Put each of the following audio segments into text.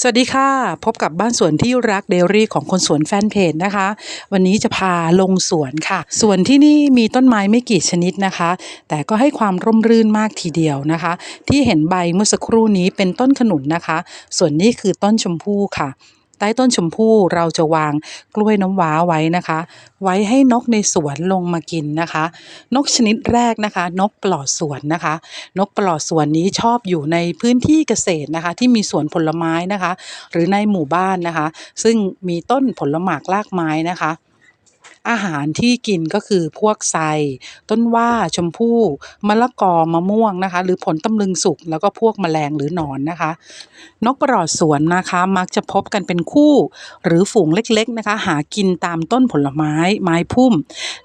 สวัสดีค่ะ พบกับบ้านสวนที่รักเดลี่ของคนสวนแฟนเพจนะคะ วันนี้จะพาลงสวนค่ะ สวนที่นี่มีต้นไม้ไม่กี่ชนิดนะคะ แต่ก็ให้ความร่มรื่นมากทีเดียวนะคะ ที่เห็นใบเมื่อสักครู่นี้เป็นต้นขนุนนะคะ ส่วนนี้คือต้นชมพู่ค่ะ ต้ต้นชมพู่เราจะวางกล้วยน้ำว้าไว้นะคะ ไว้ให้นกในสวนลงมากินนะคะ นกชนิดแรกนะคะ นกปลอดสวนนะคะ นกปลอดสวนนี้ชอบอยู่ในพื้นที่เกษตรนะคะ ที่มีสวนผลไม้นะคะ หรือในหมู่บ้านนะคะ ซึ่งมีต้นผลหมากลากไม้นะคะ อาหารที่กินก็คือพวกไทรต้นว่าชมพู่มะละกอมะม่วงนะคะ หรือผลตำลึงสุกแล้วก็พวกแมลงหรือหนอนนะคะ นกปลอดสวนนะคะ มักจะพบกันเป็นคู่ หรือฝูงเล็กๆนะคะ หากินตามต้นผลไม้ไม้พุ่ม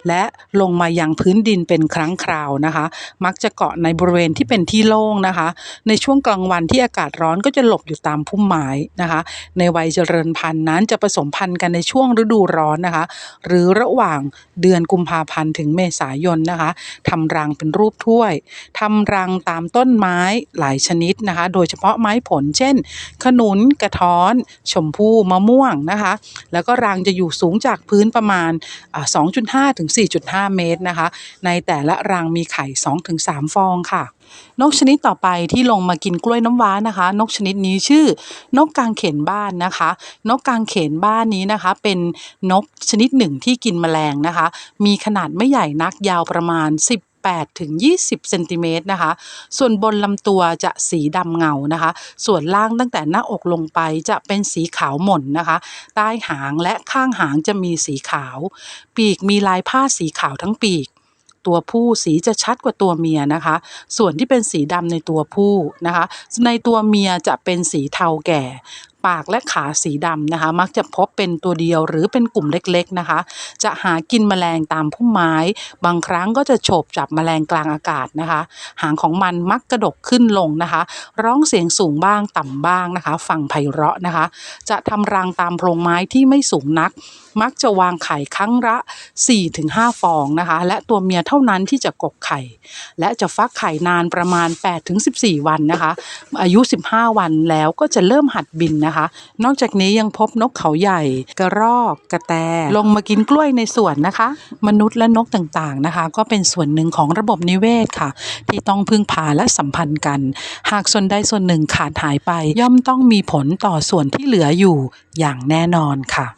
และลงมายังพื้นดินเป็นครั้งคราวนะคะ มักจะเกาะในบริเวณที่เป็นที่โล่งนะคะ ในช่วงกลางวันที่อากาศร้อนก็จะหลบอยู่ตามพุ่มไม้นะคะ ในวัยเจริญพันธุ์นั้นจะผสมพันธุ์กันในช่วงฤดูร้อนนะคะ หรือระหว่างเดือนกุมภาพันธ์ถึงเมษายนนะคะทำรังเป็นรูปถ้วยทำรังตามต้นไม้หลายชนิดนะคะ โดยเฉพาะไม้ผล เช่น ขนุนกระท้อน ชมพู่มะม่วงนะคะ แล้วก็รังจะอยู่สูงจากพื้นประมาณ 2.5 ถึง 4.5 เมตรนะคะ ในแต่ละรังมีไข่2ถึง3ฟองค่ะนกชนิดต่อไปที่ลงมากินกล้วยน้ำว้านะคะ นกชนิดนี้ชื่อนกกางเขนบ้านนะคะ นกกางเขนบ้านนี้นะคะ เป็นนกชนิดหนึ่งที่กินแมลงนะคะ มีขนาดไม่ใหญ่นักยาวประมาณ18ถึง20เซนติเมตรนะคะ ส่วนบนลำตัวจะสีดำเงานะคะ ส่วนล่างตั้งแต่หน้าอกลงไปจะเป็นสีขาวหม่นนะคะ ใต้หางและข้างหางจะมีสีขาว ปีกมีลายผ้าสีขาวทั้งปีก ตัวผู้สีจะชัดกว่าตัวเมียนะคะ ส่วนที่เป็นสีดำในตัวผู้นะคะ ในตัวเมียจะเป็นสีเทาแก่ ปากและขาสีดำนะคะ มักจะพบเป็นตัวเดียวหรือเป็นกลุ่มเล็กๆนะคะ จะหากินแมลงตามพุ่มไม้ บางครั้งก็จะโฉบจับแมลงกลางอากาศนะคะ หางของมันมักกระดกขึ้นลงนะคะ ร้องเสียงสูงบ้างต่ำบ้างนะคะ ฟังไพเราะนะคะ จะทำรังตามโพรงไม้ที่ไม่สูงนัก มักจะวางไข่ครั้งละ 4-5 ฟองนะคะ และตัวเมียเท่านั้นที่จะกกไข่ และจะฟักไข่นานประมาณ 8-14 วันนะคะ อายุ 15 วันแล้วก็จะเริ่มหัดบินนะคะนะคะ นอกจากนี้ยังพบนกเขาใหญ่ กระรอกกระแต ลงมากินกล้วยในสวนนะคะ มนุษย์และนกต่างๆนะคะ ก็เป็นส่วนหนึ่งของระบบนิเวศค่ะ ที่ต้องพึ่งพาและสัมพันธ์กัน หากส่วนใดส่วนหนึ่งขาดหายไป ย่อมต้องมีผลต่อส่วนที่เหลืออยู่อย่างแน่นอนค่ะ